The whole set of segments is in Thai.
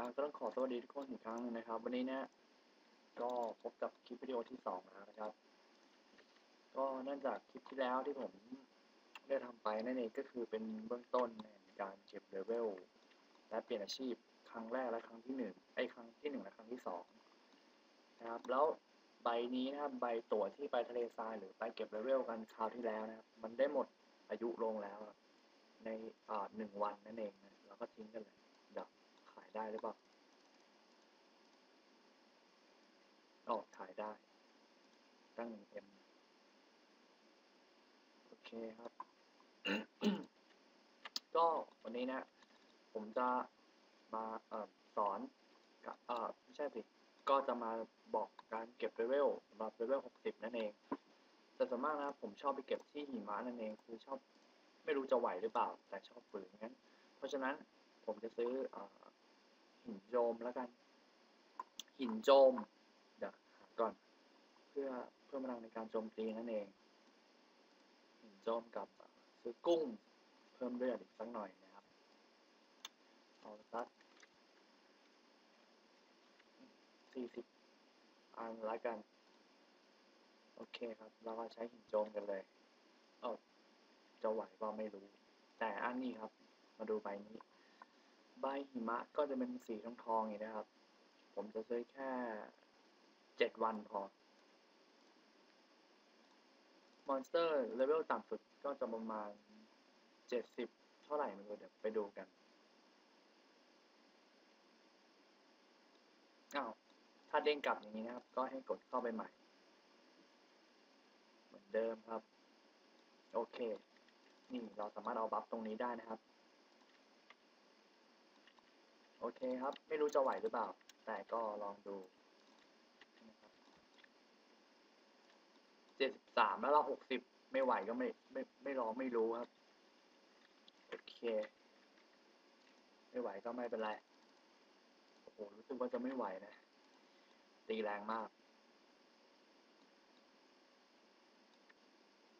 ่าก็ต้องขอสวัสดีทุกคนอีกครั้งหนึงนะครับ วันนี้เนี่ยก็พบกับคลิปวิดีโอที่สองแล้วนะครับ ก็เนื่องจากคลิปที่แล้วที่ผมได้ทำไปนั่นเองก็คือเป็นเบื้องต้นในการเก็บเลเวลและเปลี่ยนอาชีพครั้งแรกและครั้งที่หนึ่งไอ้ครั้งที่หนึ่งและครั้งที่สองนะครับ แล้วใบนี้นะครับใบตั๋วที่ไปทะเลทรายหรือไปเก็บเลเวลกันคราวที่แล้วนะครับ มันได้หมดอายุลงแล้ว ในอ่าหนึ่งวันนั่นเองนะเราก็ทิ้งกันเลย ได้หรือเปล่าอ๋อขายได้ ตั้งเอ็มโอเคครับ ก็วันนี้นะ ผมจะมาเอ่อสอนกับเอ่อไม่ใช่สิ ก็จะมาบอกการเก็บเลเวลสำหรับเลเวลหกสิบนั่นเอง แต่ส่วนมากนะ ผมชอบไปเก็บที่หิมะนั่นเอง คือชอบไม่รู้จะไหวหรือเปล่า แต่ชอบฝืนงั้น เพราะฉะนั้นผมจะซื้ออ หินโจมแล้วกัน หินโจม เดี๋ยวก่อน เพื่อเพิ่มพลังในการโจมตีนั่นเอง หินโจมกับซื้อกุ้ง เพิ่มเลือดอีกสักหน่อยนะครับ เอาสักสี่สิบอันละกัน โอเคครับ เราก็ใช้หินโจมกันเลย เออจะไหวก็ไม่รู้ แต่อันนี้ครับ มาดูใบนี้ ใบหิมะก็จะเป็นสีทองทองๆอย่างนี้นะครับ ผมจะซื้อแค่เจ็ดวันพอ มอนสเตอร์เลเวลต่ำสุดก็จะประมาณเจ็ดสิบเท่าไหร่ไม่รู้เดี๋ยวไปดูกัน อ้าว ถ้าเด้งกลับอย่างนี้นะครับ ก็ให้กดเข้าไปใหม่ เหมือนเดิมครับ โอเค นี่เราสามารถเอาบัฟตรงนี้ได้นะครับ โอเคครับ ไม่รู้จะไหวหรือเปล่า แต่ก็ลองดูเจ็ดสิบสามแล้วเราหกสิบไม่ไหวก็ไม่ไม่ไม่ลองไม่รู้ครับ โอเค ไม่ไหวก็ไม่เป็นไร โอ้โห รู้สึกว่าจะไม่ไหวนะ ตีแรงมาก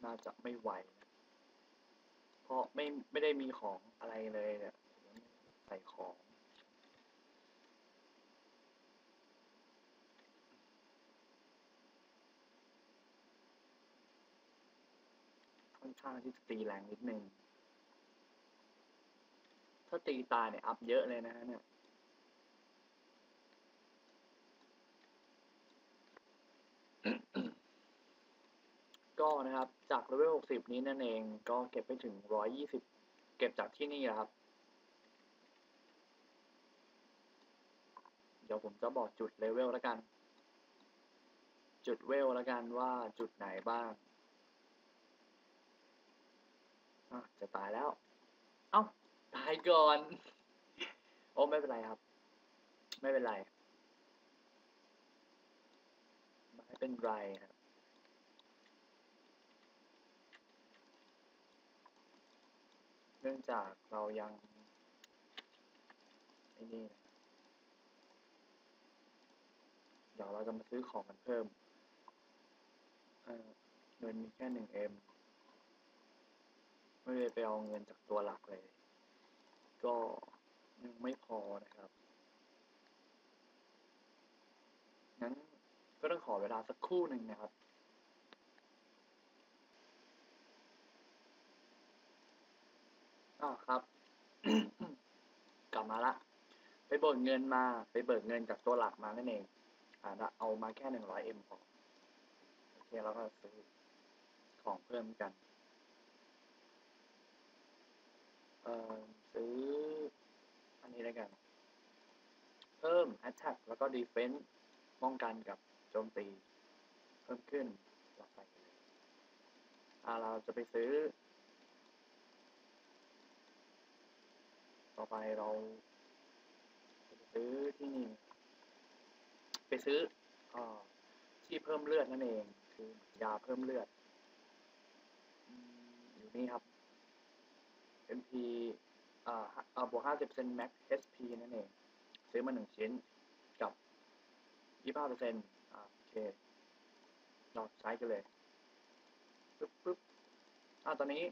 น่าจะไม่ไหวนะเพราะไม่ไม่ได้มีของอะไรเลยเนี่ยใส่ของ ค่ อนข้างที่จะตีแรงนิดนึง ถ้าตีตายเนี่ยอัพเยอะเลยนะฮะเนี่ยก็นะครับ จากเลเวล60 นี้นั่นเองก็เก็บไปถึง 120 เก็บจากที่นี่นะครับ เดี๋ยวผมจะบอกจุดเลเวลแล้วกัน จุดเวลแล้วกันว่าจุดไหนบ้าง อะจะตายแล้ว เอ้า ตายก่อน โอ้ไม่เป็นไรครับ ไม่เป็นไร ไม่เป็นไรครับเนื่องจากเรายังไอ้นี่เดี๋ยวเราจะมาซื้อของกันเพิ่ม เงินมีแค่หนึ่งเอ็ม ไม่ได้ไปเอาเงินจากตัวหลักเลย ก็ยังไม่พอนะครับงั้นก็ต้องขอเวลาสักครู่หนึ่งนะครับอ่าครับ กลับมาละ ไปเบิกเงินมา ไปเบิกเงินจากตัวหลักมานั่นเองอ่าเอามาแค่หนึ่งร้อยเอ็มพอ โอเค แล้วก็ซื้อของเพิ่มกัน เอ่อ ซื้อ อันนี้แล้วกัน เพิ่ม attack แล้วก็ defense ป้องกันกับโจมตี เพิ่มขึ้นเราไปเลยอ่าเราจะไปซื้อ ต่อไปเราไปซื้อที่นี่ ไปซื้ออที่เพิ่มเลือดนั่นเอง คือยาเพิ่มเลือด อยู่นี่ครับ MP อ่าบวกห้าสิบเซน max HP นั่นเอง ซื้อมาหนึ่งชิ้นกับยี่ห้าเปอร์เซ็นต์อ่าโอเค เราใช้กันเลยปึ๊บปึ๊บอ่าตอนนี้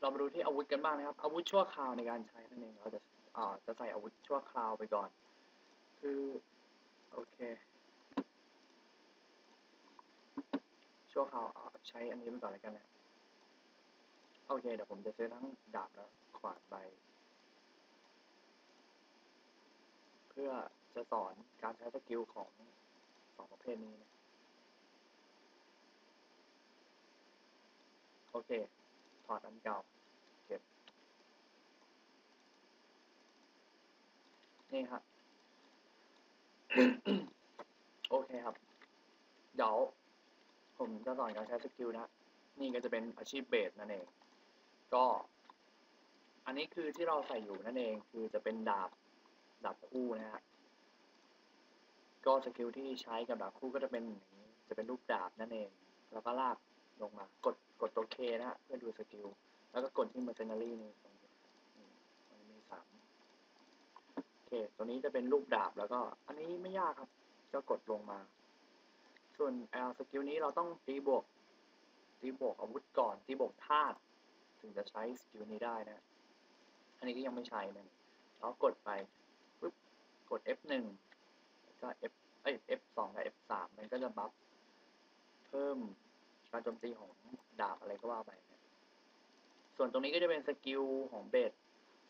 เรามาดูที่อาวุธกันบ้างนะครับ อาวุธชั่วคราวในการใช้นั่นเองเราจะอ่าจะใส่อาวุธชั่วคราวไปก่อน คือโอเค ชั่วคราวเอาใช้อันนี้ไปก่อนแล้วกันนะ โอเคเดี๋ยวผมจะซื้อทั้งดาบและขวานไป เพื่อจะสอนการใช้สกิลของสองประเภทนี้นะโอเค ถอดอันเก่า เก็บ นี่ครับ โอเคครับ เดี๋ยวผมจะสอนการใช้สกิลนะ นี่ก็จะเป็นอาชีพเบสนั่นเอง ก็ อันนี้คือที่เราใส่อยู่นั่นเองคือจะเป็นดาบดาบคู่นะฮะก็สกิลที่ใช้กับดาบคู่ก็จะเป็นนี้จะเป็นรูปดาบนั่นเอง แล้วก็ลากลงมากดกดตัวเคนะฮะเพื่อดูสกิลแล้วก็กดที่ mercenary นี่ตรงนี้มันมีสามโอเคตัวนี้จะเป็นรูปดาบแล้วก็ อันนี้ไม่ยากครับ ก็กดลงมา ส่วนแอลสกิลนี้เราต้องตีบวกตีบวกอาวุธก่อนตีบวกธาตุ ถึงจะใช้สกิลนี้ได้นะ อันนี้ก็ยังไม่ใช้นะแล้วกดไปปุ๊บกด F1 แล้วก็ F เอ้ย F2 กับ F3 มันก็จะบัฟเพิ่มการโจมตีของดาบอะไรก็ว่าไปนะส่วนตรงนี้ก็จะเป็นสกิลของเบส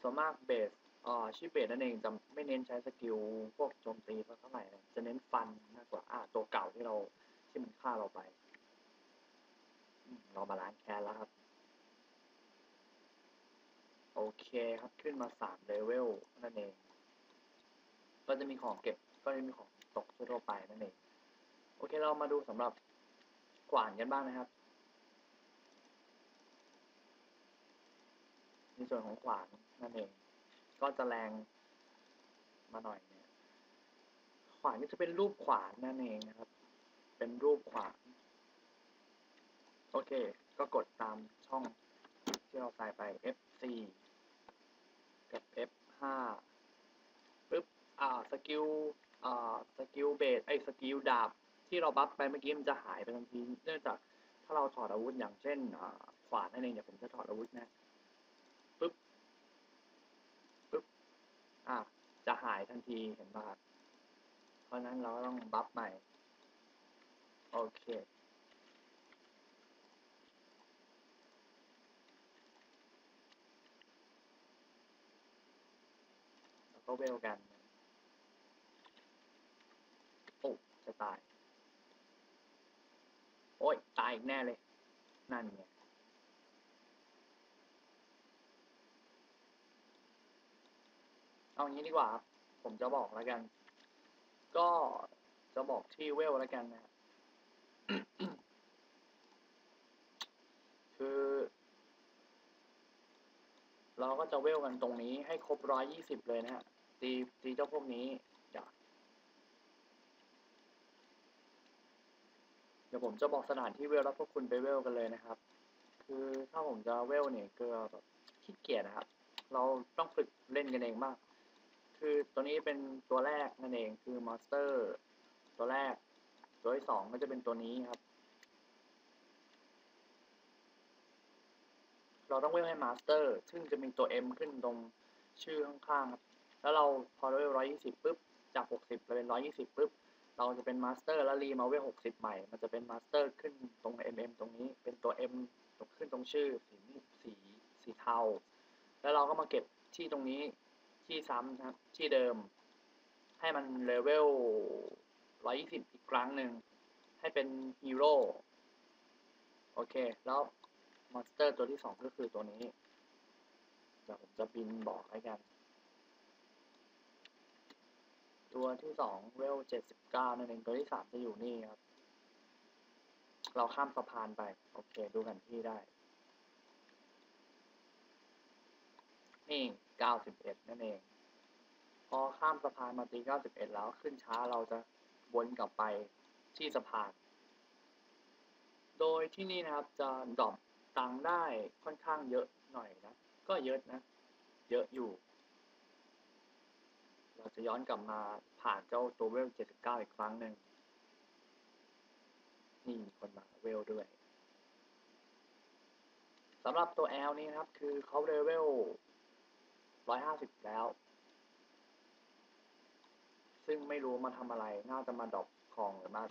ส่วนมากเบสอ่าชื่อเบสนั่นเองจะไม่เน้นใช้สกิลพวกโจมตีเท่าไหร่นะจะเน้นฟันมากกว่าอ่าตัวเก่าที่เราที่มันฆ่าเราไปเรามาล้างแค้นแล้วครับ เคครับ ขึ้นมาสามเลเวลนั่นเอง ก็จะมีของเก็บก็จะมีของตกทั่วไปนั่นเอง โอเคเรามาดูสำหรับขวานกันบ้างนะครับ ในส่วนของขวานนั่นเอง ก็จะแรงมาหน่อยเนี่ยขวานก็จะเป็นรูปขวานนั่นเองนะครับ เป็นรูปขวาน โอเค ก็กดตามช่องที่เราใส่ไป F4 กับ F5 ปึ๊บ อ่า สกิล อ่า สกิลเบสไอ้สกิลดาบ ที่เราบัฟไปเมื่อกี้มันจะหายไปทันที เนื่องจากถ้าเราถอดอาวุธอย่างเช่น อ่า ขวานนั่นเองเดี๋ยวผมจะถอดอาวุธนะ ปึ๊บ ปึ๊บ อ่า จะหายทันที เห็นป่ะครับเพราะนั้นเราต้องบัฟใหม่ โอเค แล้วก็เวลกัน โอ้ จะตาย โอ้ย ตายอีกแน่เลย นั่นไงเอางี้ดีกว่าครับ ผมจะบอกแล้วกัน ก็จะบอกที่เวลแล้วกันนะคือ เราก็จะเวลกันตรงนี้ให้ครบร้อยยี่สิบเลยนะฮะ ตีตีเจ้าพวกนี้เดี๋ยวเดี๋ยวผมจะบอกสถานที่เวลแล้วพวกคุณไปเวลกันเลยนะครับ คือถ้าผมจะเวลเนี่ยก็แบบขี้เกียจนะครับ เราต้องฝึกเล่นกันเองมาก คือตัวนี้เป็นตัวแรกนั่นเองคือมอนสเตอร์ตัวแรก ตัวที่สองก็จะเป็นตัวนี้ครับ เราต้องเวลให้มาสเตอร์ ซึ่งจะมีตัว M ขึ้นตรงชื่อข้างๆครับ แล้วเราพอเราเวลร้อยยี่สิบปุ๊บ จากหกสิบเราเป็นร้อยยี่สิบปุ๊บ เราจะเป็นมาสเตอร์แล้วรีมาเวลหกสิบใหม่ มันจะเป็นมาสเตอร์ขึ้นตรง MM ตรงนี้ เป็นตัว M ตรงขึ้นตรงชื่อสีสีสีเทา แล้วเราก็มาเก็บที่ตรงนี้ที่ซ้ำนะครับที่เดิม ให้มันเลเวลร้อยยี่สิบอีกครั้งหนึ่ง ให้เป็นฮีโร่ โอเค แล้วมอนสเตอร์ตัวที่สองก็คือตัวนี้เดี๋ยวผมจะบินบอกให้กัน ตัวที่สองเวลเจ็ดสิบเก้านั่นเองตัวที่สามจะอยู่นี่ครับ เราข้ามสะพานไป โอเค ดูแผนที่ได้ นี่เก้าสิบเอ็ดนั่นเอง พอข้ามสะพานมาตีเก้าสิบเอ็ดแล้วขึ้นช้าเราจะวนกลับไปที่สะพาน โดยที่นี่นะครับจะดรอปตังได้ค่อนข้างเยอะหน่อยนะ ก็เยอะนะ เยอะอยู่ เราจะย้อนกลับมาผ่านเจ้าตัวเวล 79 อีกครั้งหนึ่ง นี่มีคนมาเวลด้วยสำหรับตัว L นี้นะครับ คือเขาเลเวล 150 แล้ว ซึ่งซึ่งไม่รู้มาทำอะไร น่าจะมาดอปของหรือมา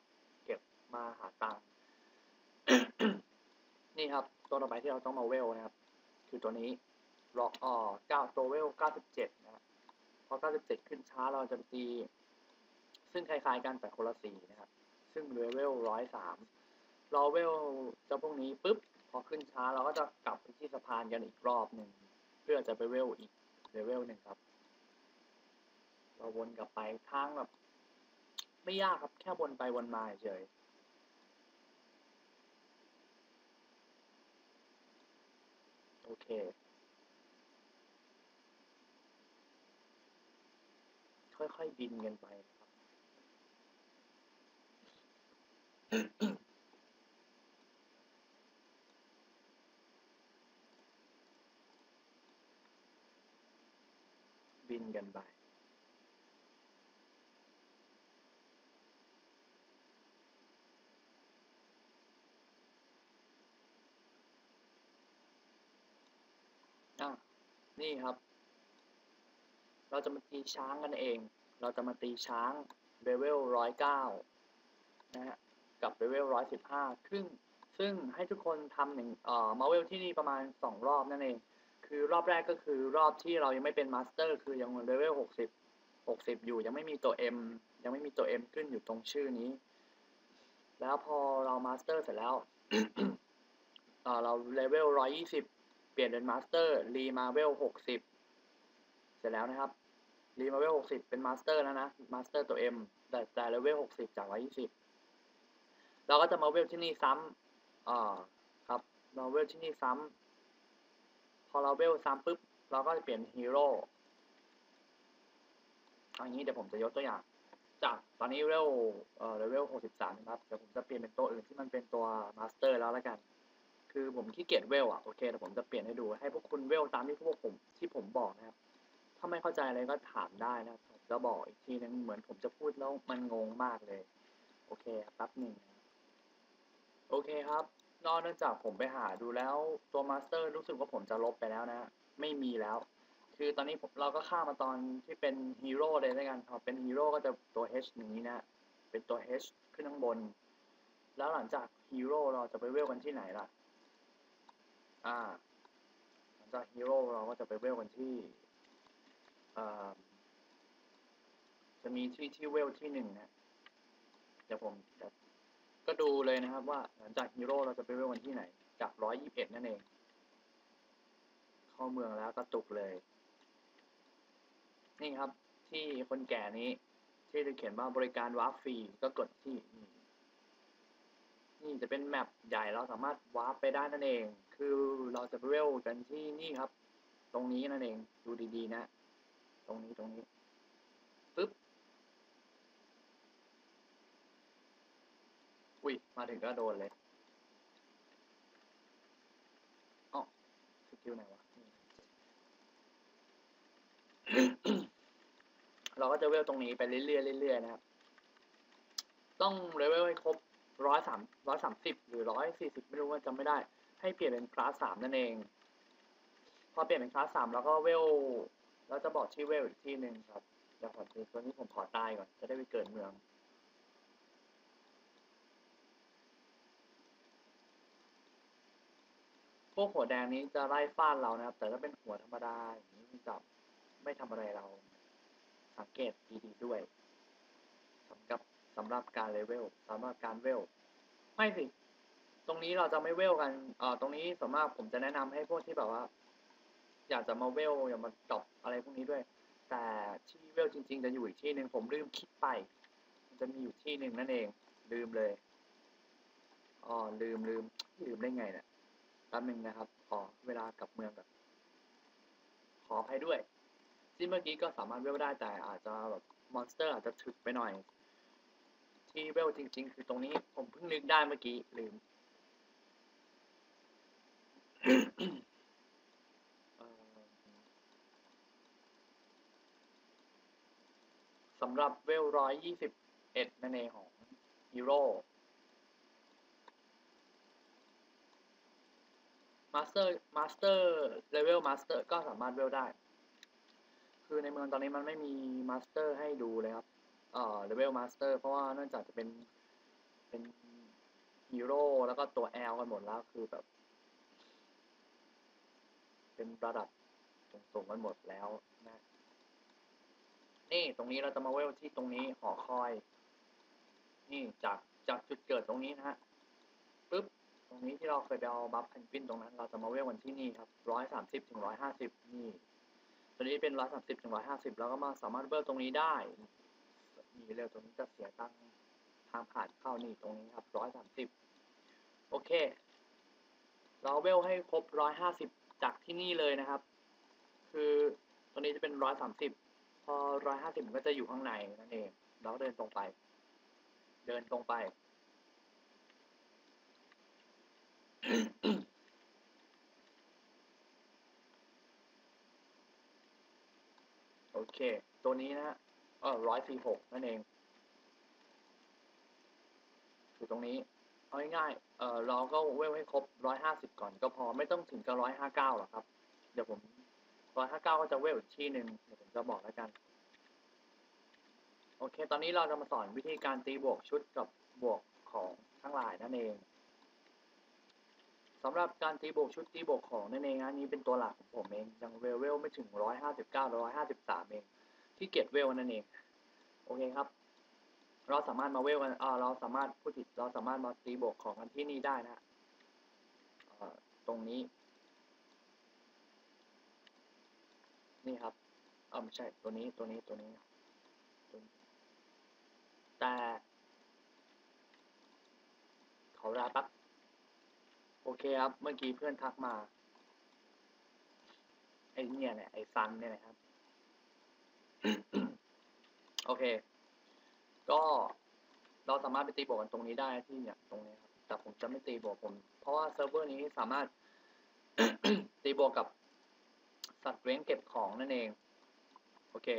เก็บมาหาตังค์นี่ครับ ตัวต่อไปที่เราต้องมาเวลนะครับ คือตัวนี้รออ่อเก้าตัวเวลเก้าสิบเจ็ดนะ อเก้าสิบเจ็ดขึ้นช้าเราจะไปตี ซึ่งคล้ายๆกันแต่คนละสีนะครับ ซึ่งเลเวลร้อยสามรอเวลเจ้าพวกนี้ปุ๊บ พอขึ้นช้าเราก็จะกลับไปที่สะพานกันอีกรอบหนึ่ง เพื่อจะไปเวลอีกเลเวลหนึ่งครับ เราวนกลับไปทางแบบ ไม่ยากครับแค่วนไปวนมาเฉยโอเค ค่อยๆบินกันไปนะครับ บินกันไปนี่ครับ เราจะมาตีช้างกันเอง เราจะมาตีช้างเลเวลร้อยเก้านะฮะ กับเลเวลร้อยสิบห้าครึ่งซึ่งให้ทุกคนทำหนึ่งเอ่อมาเวลที่นี่ประมาณสองรอบนั่นเอง คือรอบแรกก็คือรอบที่เรายังไม่เป็นมาสเตอร์คือยังเลเวลหกสิบหกสิบอยู่ยังไม่มีตัว M ยังไม่มีตัว M ขึ้นอยู่ตรงชื่อนี้ แล้วพอเรามาสเตอร์เสร็จแล้วเอ่อเราเลเวลร้อยยี่สิบเปลี่ยนเป็นมาสเตอร์รีมาเวลหกสิบ เสร็จแล้วนะครับรีมาเวลหกสิบเป็นมาสเตอร์แล้วนะมาสเตอร์ตัว M แต่แต่เลเวลหกสิบจากร้อยี่สิบเราก็จะมาเวลที่นี่ซ้ำอ่าครับเราเวลที่นี่ซ้ำพอเราเวลซ้ำปุ๊บเราก็จะเปลี่ยนฮีโร่เอาอย่างนี้เดี๋ยวผมจะยกตัวอย่าง จากตอนนี้เวลเอ่อเลเวลหกสิบสามนะครับเดี๋ยวผมจะเปลี่ยนเป็นตัวอื่นที่มันเป็นตัวมาสเตอร์แล้วล้วกัน คือผมขี้เกียจเวลอะโอเคแต่ผมจะเปลี่ยนให้ดูให้พวกคุณเวลตามที่พวกผมที่ผมบอกนะครับ ถ้าไม่เข้าใจอะไรก็ถามได้นะครับผมจะบอกอีกทีนึงเหมือนผมจะพูดแล้วมันงงมากเลย โอเคครับแป๊บหนึ่งโอเคครับนอกจากผมไปหาดูแล้วตัวมาสเตอร์รู้สึกว่าผมจะลบไปแล้วนะ ไม่มีแล้ว คือตอนนี้เราก็ข้ามมาตอนที่เป็นฮีโร่เลยแล้วกันพอเป็นฮีโร่ก็จะตัว H อย่างนี้นะ เป็นตัว H ขึ้นข้างบน แล้วหลังจากฮีโร่เราจะไปเวลกันที่ไหนล่ะ อ่า หลังจากฮีโร่เราก็จะไปเวลกันที่ จะมีที่ที่เวลที่หนึ่งนะเดี๋ยวผมก็ดูเลยนะครับว่าหลังจากฮีโร่เราจะไปเวลกันที่ไหน จากร้อยยี่สิบเอ็ดนั่นเอง เข้าเมืองแล้วก็ตุกเลย นี่ครับที่คนแก่นี้ ที่จะเขียนว่าบริการวาร์ปฟรีก็กดที่นี่นี่จะเป็นแมปใหญ่เราสามารถวาร์ปไปได้นั่นเอง คือเราจะไปเวลกันที่นี่ครับ ตรงนี้นั่นเอง ดูดีๆนะ ตรงนี้ตรงนี้ปึ๊บอุ้ยมาถึงก็โดนเลยอ๋อสกิลไหนวะนี่เราก็จะเวลตรงนี้ไปเรื่อยๆเรื่อยๆนะครับ ต้องเลเวลให้ครบร้อยสามร้อยสามสิบหรือร้อยสี่สิบไม่รู้ว่าจำไม่ได้ ให้เปลี่ยนเป็นคลาสสามนั่นเอง พอเปลี่ยนเป็นคลาสสามแล้วก็เวล เราจะบอกชื่อเวลอีกที่หนึ่งครับเดี๋ยวขอดูตัวนี้ผมขอตายก่อน จะได้ไปเกิดเมือง พวกหัวแดงนี้จะไล่ฟาดเรานะครับ แต่ถ้าเป็นหัวธรรมดาอย่างนี้จะไม่ทำอะไรเรา สังเกตดีๆด้วยสำหรับสำหรับการเลเวลสำหรับการเวลไม่สิตรงนี้เราจะไม่เวลกันเอ่อตรงนี้ส่วนมากผมจะแนะนำให้พวกที่แบบว่า อยากจะมาเวลอยากมาตอบอะไรพวกนี้ด้วย แต่ที่เวลจริง ๆ จะอยู่อีกที่หนึ่งผมลืมคิดไป มันจะมีอยู่ที่หนึ่งนั่นเอง ลืมเลยอ๋อลืมลืมลืมได้ไงเนี่ยแป๊บนึงนะครับ ขอเวลากลับเมืองแบบขออภัยด้วย ที่เมื่อกี้ก็สามารถเวลได้แต่อาจจะแบบมอนสเตอร์อาจจะถึกไปหน่อย ที่เวลจริง ๆ คือตรงนี้ผมเพิ่งนึกได้เมื่อกี้ลืม สำหรับเวลร้อยยี่สิบเอ็ดนั่นเองของฮีโร่มาสเตอร์มาสเตอร์เลเวลมาสเตอร์ก็สามารถเวลได้ คือในเมืองตอนนี้มันไม่มีมาสเตอร์ให้ดูเลยครับเอ่อเลเวลมาสเตอร์เพราะว่าเนื่องจากจะเป็นเป็นฮีโร่แล้วก็ตัวแอลกันหมดแล้วคือแบบ เป็นระดับสูงกันหมดแล้ว นี่ตรงนี้เราจะมาเวลที่ตรงนี้หอคอย นี่จากจากจุดเกิดตรงนี้นะฮะปึ๊บตรงนี้ที่เราเคยไปเอาบัฟเพนกวินตรงนั้น เราจะมาเวลวันที่นี่ครับร้อยสามสิบถึงร้อยห้าสิบนี่ตัวนี้เป็นร้อยสามสิบถึงร้อยห้าสิบแล้วก็มาสามารถเวลตรงนี้ได้นี่เร็วตรงนี้จะเสียตังค์ทางผ่านเข้านี่ตรงนี้ครับร้อยสามสิบโอเค เราเวลให้ครบร้อยห้าสิบจากที่นี่เลยนะครับ คือตัวนี้จะเป็นร้อยสามสิบ พอร้อยห้าสิบก็จะอยู่ข้างในนั่นเองเราก็เดินตรงไป เดินตรงไป โอเค ตัวนี้นะฮะเออร้อยสี่หกนั่นเอง อยู่ตรงนี้ เอาง่ายๆเออเราก็เวลให้ครบร้อยห้าสิบก่อนก็พอ ไม่ต้องถึงกับร้อยห้าเก้าหรอกครับ เดี๋ยวผม ร้อยห้าเก้าก็จะเวลอีกที่หนึ่งเดี๋ยวผมจะบอกแล้วกัน โอเค ตอนนี้เราจะมาสอนวิธีการตีบวกชุดกับบวกของทั้งหลายนั่นเองสำหรับการตีบวกชุดตีบวกของนั่นเองอันนี้เป็นตัวหลักของผมเองยังเวลเวลไม่ถึงร้อยห้าสิบเก้าร้อยห้าสิบสามเองที่เก็บเวลนั่นเอง โอเคครับ เราสามารถมาเวลกันอ่าเราสามารถพูดผิดเราสามารถมาตีบวกของกันที่นี่ได้นะตรงนี้ นี่ครับเออไม่ใช่ตัวนี้ตัวนี้ตัวนี้ตนี้แต่ขอลาแป๊บโอเคครับ เมื่อกี้เพื่อนทักมา ไอ้เนี่ยเนี่ยไอ้ซันเนี่ยนะครับ โอเค ก็เราสามารถไปตีบวกกันตรงนี้ได้ที่เนี่ยตรงนี้ครับ แต่ผมจะไม่ตีบวกผม เพราะว่าเซิร์ฟเวอร์นี้สามารถตีบวกกับ สัตว์เลี้ยงเก็บของนั่นเอง โอเค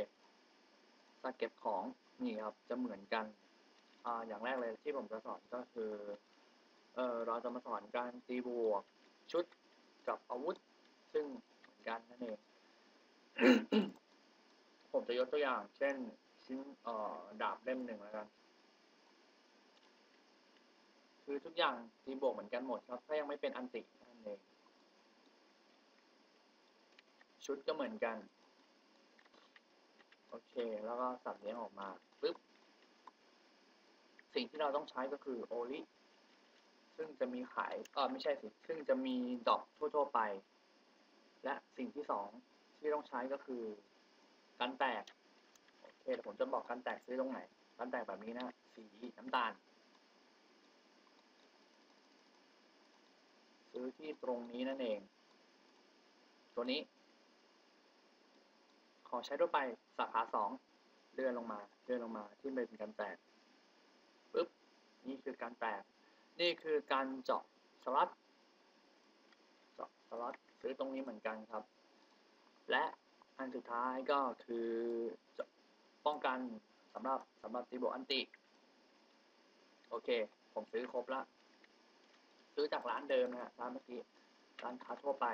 สัตว์เก็บของนี่ครับจะเหมือนกันอ่าอย่างแรกเลยที่ผมจะสอนก็คือ เออเราจะมาสอนการตีบวก ชุดกับอาวุธ ซึ่งเหมือนกันนั่นเอง ผมจะยกตัวอย่าง เช่น ชิ้นเอ่อดาบเล่มหนึ่งแล้วกันคือทุกอย่างตีบวกเหมือนกันหมดครับ ถ้ายังไม่เป็นอันตินั่นเอง ชุดก็เหมือนกัน โอเค แล้วก็สับเลี้ยงออกมาปึ๊บ สิ่งที่เราต้องใช้ก็คือโอลิซึ่งจะมีขายเออไม่ใช่สิ ซึ่งจะมีดอกทั่ว ๆ ไป และสิ่งที่สองที่ต้องใช้ก็คือกันแตก โอเคเดี๋ยวผมจะบอกกันแตกซื้อตรงไหน กันแตกแบบนี้นะ สีน้ำตาล ซื้อที่ตรงนี้นั่นเอง ตัวนี้ ขอใช้ทั่วไปสาขาสองเลื่อนลงมาเลื่อนลงมาที่เป็นการแตกปึ๊บนี่คือการแตก นี่คือการเจาะสล็อตเจาะสล็อตซื้อตรงนี้เหมือนกันครับ และอันสุดท้ายก็คือป้องกันสำหรับสำหรับตีโบอันติ โอเค ผมซื้อครบละซื้อจากร้านเดิมนะฮะร้านเมื่อกี้ร้านค้าทั่วไป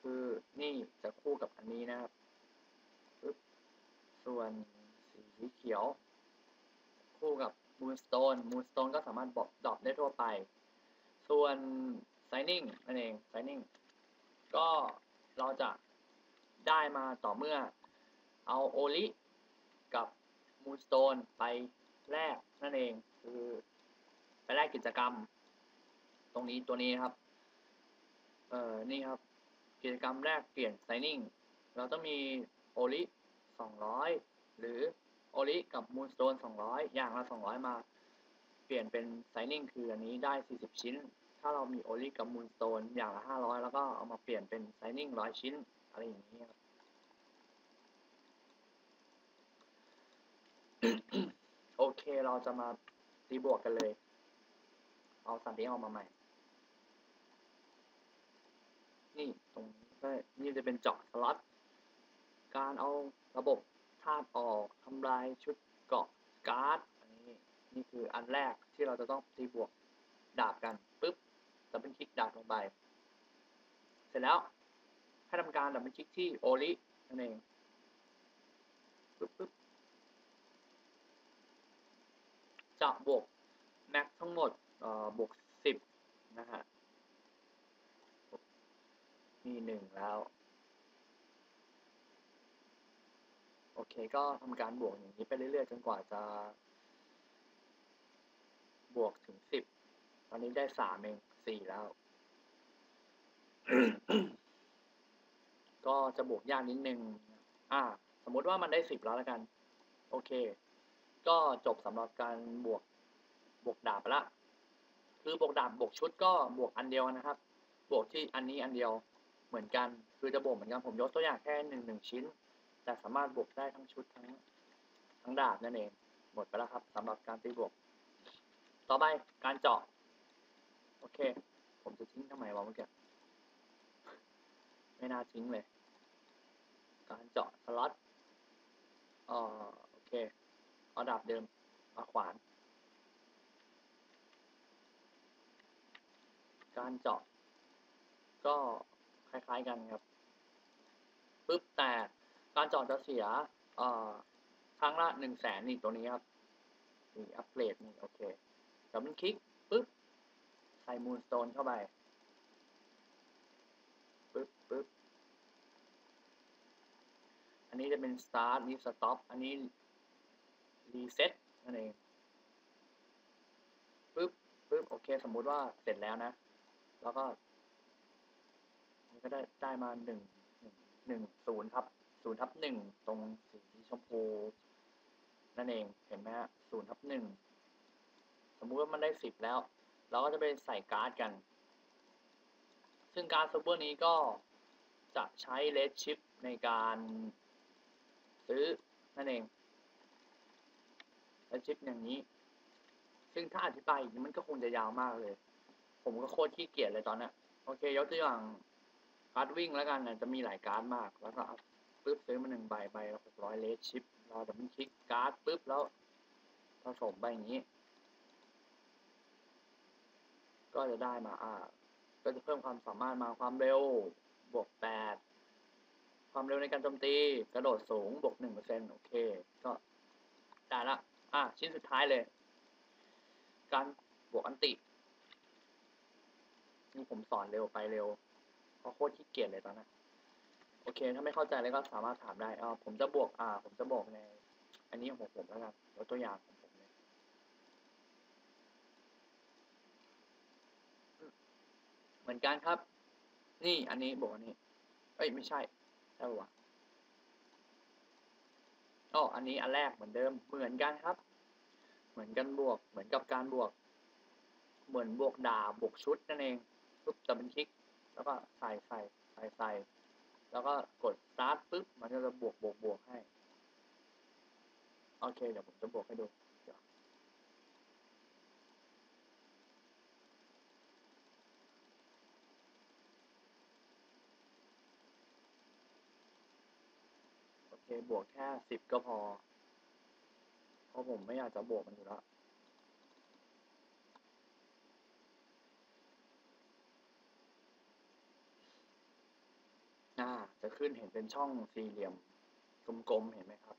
คือนี่จะคู่กับอันนี้นะครับ ส่วนสีเขียว คู่กับ Moonstone Moonstone ก็สามารถบอกดรอปได้ทั่วไป ส่วน Signing นั่นเอง Signing ก็เราจะได้มาต่อเมื่อเอาโอลิกับ Moonstone ไปแลกนั่นเอง คือไปแลกกิจกรรม ตรงนี้ตัวนี้ครับ เอ่อนี่ครับ กิจกรรมแรกเปลี่ยน Signing เราต้องมีโอลิ 200 หรือโอลิกับ Moonstone 200 อย่างละ 200 มา เปลี่ยนเป็น Signing คืออันนี้ได้ 40 ชิ้น ถ้าเรามีโอลิกับ Moonstone อย่างละ 500 แล้วก็เอามาเปลี่ยนเป็น Signing 100 ชิ้น อะไรอย่างนี้ครับโอเคเราจะมาตีบวกกันเลย เอาสัตว์เลี้ยงออกมาใหม่ นี่ตรงนี้นี่จะเป็นเจาะสล็อตการเอา ระบบธาตุออกทำลายชุดเกาะการ์ดอันนี้นี่คืออันแรกที่เราจะต้องตีบวกดาบกันปุ๊บดับเบิลคลิกดาบลงไป เสร็จแล้วให้ทำการดับเบิลคลิกที่โอลินั่นเองปุ๊บปุ๊บจะบวกแม็กทั้งหมดเอ่อบวกสิบนะฮะนี่หนึ่งแล้ว โอเค ก็ทำการบวกอย่างนี้ไปเรื่อยๆ จนกว่าจะ บวกถึงสิบ ตอนนี้ได้สามเองสี่แล้ว ก็จะบวกยากนิดนึง อ่า สมมุติว่ามันได้สิบแล้วแล้วกัน โอเค ก็จบสำหรับการบวก บวกดาบละ คือบวกดาบ บวกชุดก็บวกอันเดียวนะครับ บวกที่อันนี้อันเดียว เหมือนกัน คือจะบวกเหมือนกัน ผมยกตัวอย่างแค่หนึ่งหนึ่งชิ้น แต่สามารถบวกได้ทั้งชุดทั้งทั้งดาบนั่นเอง หมดไปแล้วครับสำหรับการตีบวก ต่อไปการเจาะ โอเค ผมจะทิ้งทำไมวะเมื่อกี้ไม่น่าทิ้งเลย การเจาะสล็อตอ่อโอเค เอาดาบเดิมมาขวาน การเจาะ ก็คล้ายๆกันครับปึ๊บแต่ การจาะจะเสียครั้งละหนึ่งแสนนี่ตัวนี้ครับนี่อัปเกรดนี่โอเคดับเบิลคลิกปึ๊บใส่มูนสโตนเข้าไปปึ๊บปึ๊บอันนี้จะเป็น start นี่ stop อันนี้ reset นั่นเองปึ๊บปึ๊บโอเค สมมุติว่าเสร็จแล้วนะ แล้วก็มันก็ได้ได้มาหนึ่งหนึ่งหนึ่งศูนย์ทับ ศูนย์ทับหนึ่งตรงสีชมพูนั่นเองเห็นไหมฮะศูนย์ทับหนึ่งสมมุติว่ามันได้สิบแล้ว เราก็จะไปใส่การ์ดกัน ซึ่งการ์ดซิร์ฟเวอร์นี้ก็จะใช้เลดชิปในการซื้อนั่นเองเลดชิปอย่างนี้ ซึ่งถ้าอธิบายอีกมันก็คงจะยาวมากเลย ผมก็โคตรขี้เกียจเลยตอนนี้โอเคยกตัวอย่างการ์ดวิ่งแล้วกันนะจะมีหลายการ์ดมาก แล้วก็ ปึ๊บซื้อมาหนึ่งใบใบละหกร้อยเลดชิปเราจะมันคลิกการ์ดปึ๊บแล้วผสมไปอย่างนี้ ก็จะได้มาอ่า ก็จะเพิ่มความสามารถมาความเร็วบวกแปดความเร็วในการโจมตีกระโดดสูงบวกหนึ่งเปอร์เซ็นโอเค ก็ได้ละอะชิ้นสุดท้ายเลย การบวกอันตินี่ผมสอนเร็วไปเร็วเพราะโคตรขี้เกียจเลยตอนนั้น อเค ถ้าไม่เข้าใจเลยก็สามารถถามได้อ่าผมจะบวกอ่า ผมจะบอกใน อันนี้ของผมแล้วกันยกตัวอย่างของผมเลยเหมือนกันครับ นี่อันนี้บวกอันนี้ เอ้ยไม่ใช่ใช่ปะวะอ๋ออันนี้อันแรกเหมือนเดิม เหมือนกันครับ เหมือนกันบวก เหมือนกับการบวก เหมือนบวกดาบบวกชุดนั่นเองปุ๊บจะเป็นคลิก แล้วก็ใส่ใส่ใส่ใส่ แล้วก็กด start ปุ๊บ มันก็จะบวกบวกบวกให้ โอเค เดี๋ยวผมจะบวกให้ดูโอเค บวกแค่สิบก็พอ เพราะผมไม่อยากจะบวกมันอยู่แล้ว่าจะขึ้นเห็นเป็นช่องสี่เหลี่ยมกลมๆเห็นไหมครับ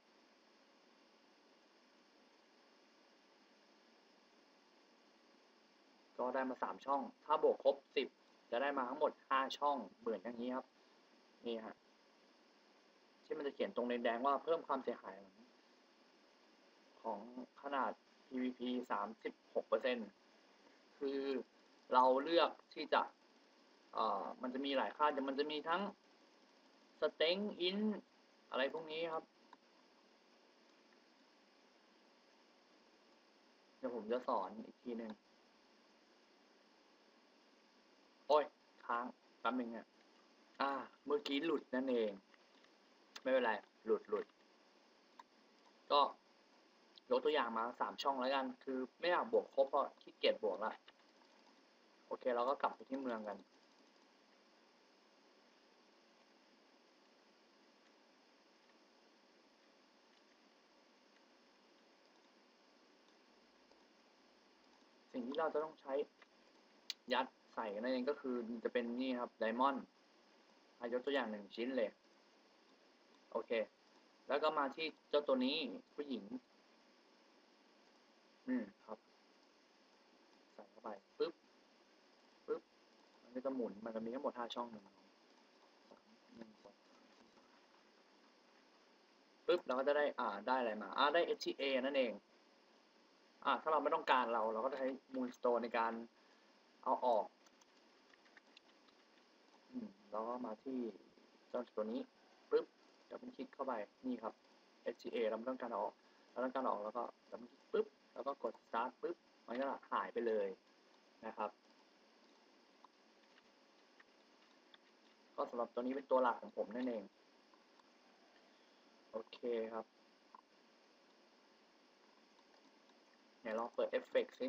ก็ได้มาสามช่อง ถ้าบวกครบสิบจะได้มาทั้งหมดห้าช่องเหมือนอย่างนี้ครับ นี่ฮะที่มันจะเขียนตรงแดงๆว่าเพิ่มความเสียหายของของขนาด PVP สามสิบหกเปอร์เซ็นคือเราเลือกที่จะเอ่อมันจะมีหลายค่าแต่มันจะมีทั้ง สเต็งอินอะไรพวกนี้ครับ เดี๋ยวผมจะสอนอีกทีหนึ่งโอ้ย ค้างแป๊บนึงอะอ่า เมื่อกี้หลุดนั่นเอง ไม่เป็นไร หลุดหลุด ก็ยกตัวอย่างมาสามช่องแล้วกัน คือไม่อยากบวกครบเพราะขี้เกียจบวกละ โอเค เราก็กลับไปที่เมืองกัน สิ่งที่เราจะต้องใช้ยัดใส่นั่นเองก็คือจะเป็นนี่ครับไดมอนด์ยกตัวอย่างหนึ่งชิ้นเลยโอเค แล้วก็มาที่เจ้าตัวนี้ผู้หญิง อืมครับ ใส่เข้าไปปึ๊บปึ๊บมันก็จะหมุนมันจะมีทั้งหมดห้าช่องหนึ่งสองหนึ่งสองปึ๊บเราก็จะได้อ่าได้อะไรมา อ่าได้ HTA นั่นเอง อ่าถ้าเราไม่ต้องการเราเราก็จะใช้ Moonstone ในการเอาออกอืมแล้วก็มาที่เจ้าตัวนี้ปึ๊บดับเบิลคลิกเข้าไปนี่ครับ HTA เราไม่ต้องการเอาออกเราต้องการเอาออกแล้วก็ดับเบิลคลิกปึ๊บแล้วก็กด start ปึ๊บมันก็หายไปเลยนะครับก็สำหรับตัวนี้เป็นตัวหลักของผมนั่นเอง โอเคครับไห นลองเปิดเอฟเฟกต์สิ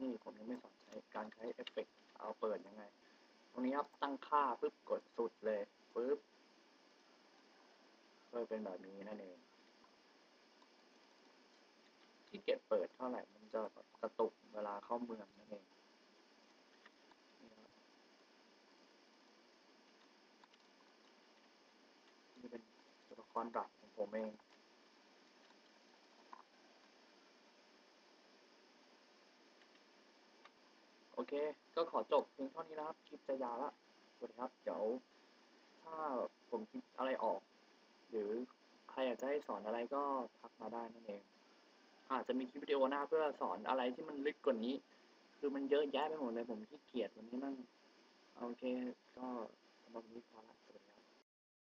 นี่ผมยังไม่สอนใช้การใช้เอฟเฟกต์เอาเปิดยังไง ตรงนี้ครับตั้งค่าปุ๊บกดสุดเลยปุ๊บก็เป็นแบบนี้นั่นเอง ที่เก็บเปิดเท่าไหร่มันจะกระตุกเวลาเข้าเมืองนั่นเองนี่ครับนี่เป็นตัวละครหลักของผมเอง โอเค ก็ขอจบเพียงเท่านี้นะครับ คลิปจะยาวละสวัสดีครับ เดี๋ยว ถ้าผมคิดอะไรออก หรือใครอยากจะให้สอนอะไรก็ทักมาได้นั่นเอง อาจจะมีคลิปวิดีโอหน้าเพื่อสอนอะไรที่มันลึกกว่านี้ คือมันเยอะแยะไปหมดเลยผมขี้เกียจวันนี้นั่ง โอเค ก็สำหรับนี้พอละ